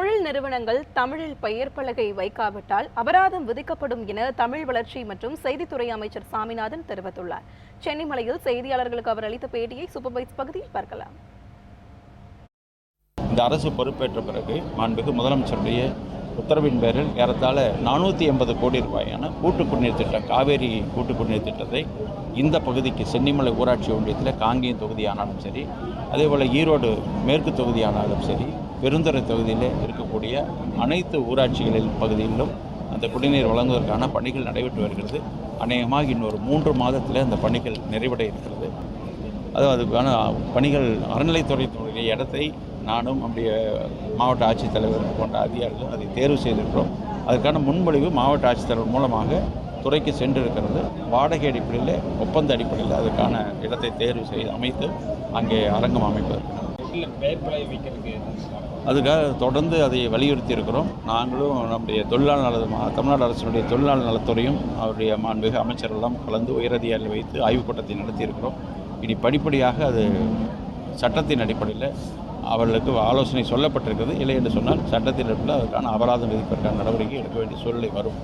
தொழில் நிறுவனங்கள் தமிழில் பெயர் பலகை வைக்காவிட்டால் அபராதம் விதிக்கப்படும் என தமிழ் வளர்ச்சி மற்றும் செய்தித்துறை அமைச்சர் சாமிநாதன் தெரிவித்துள்ளார். சென்னிமலையில் செய்தியாளர்களுக்கு அவர் அளித்த பேட்டியை சூப்பர்வைஸ் பகுதியில் பார்க்கலாம். இந்த அரசு பொறுப்பேற்ற பிறகு மாண்புமிகு முதலமைச்சருடைய உத்தரவின் பேரில் ஏறத்தாழ நானூற்றி எண்பது கோடி ரூபாயான கூட்டு குடிநீர் திட்டம் காவேரி கூட்டு குடிநீர் திட்டத்தை இந்த பகுதிக்கு சென்னிமலை ஊராட்சி ஒன்றியத்தில் காங்கேயம் தொகுதியானாலும் சரி அதே போல் ஈரோடு மேற்கு தொகுதியானாலும் சரி பெருந்துறை தொகுதியிலே இருக்கக்கூடிய அனைத்து ஊராட்சிகளில் பகுதிகளிலும் அந்த குடிநீர் வழங்குவதற்கான பணிகள் நடைபெற்று வருகிறது. அநேகமாக இன்னொரு மூன்று மாதத்தில் அந்த பணிகள் நிறைவடைய இருக்கிறது. அது அதுக்கான பணிகள் அறநிலைத்துறையினுடைய இடத்தை நானும் நம்முடைய மாவட்ட ஆட்சித்தலைவர் போன்ற அதிகாரிகள் அதை தேர்வு செய்திருக்கிறோம். அதற்கான முன்மொழிவு மாவட்ட ஆட்சித்தலைவர் மூலமாக துறைக்கு சென்றிருக்கிறது. வாடகை அடிப்படையில் ஒப்பந்த அடிப்படையில் அதற்கான இடத்தை தேர்வு செய்து அமைத்து அங்கே அரங்கம் அமைப்பதற்கு அதுக்காக தொடர்ந்து அதை வலியுறுத்தி இருக்கிறோம். நாங்களும் நம்முடைய தொழிலாளர் நல தமிழ்நாடு அரசினுடைய தொழிலாளர் நலத்துறையும் அவருடைய மாண்புமிகு அமைச்சரெல்லாம் கலந்து உயரதிகாரிகள் வைத்து ஆய்வுக் கூட்டத்தை நடத்தியிருக்கிறோம் இனி படிப்படியாக அது சட்டத்தின் அடிப்படையில் அவர்களுக்கு ஆலோசனை சொல்லப்பட்டிருக்கிறது. இல்லை என்று சொன்னால் சட்டத்தின் அடிப்படையில் அதற்கான அபராதம் விதிப்பதற்கான நடவடிக்கை எடுக்க வேண்டிய சூழ்நிலை வரும்.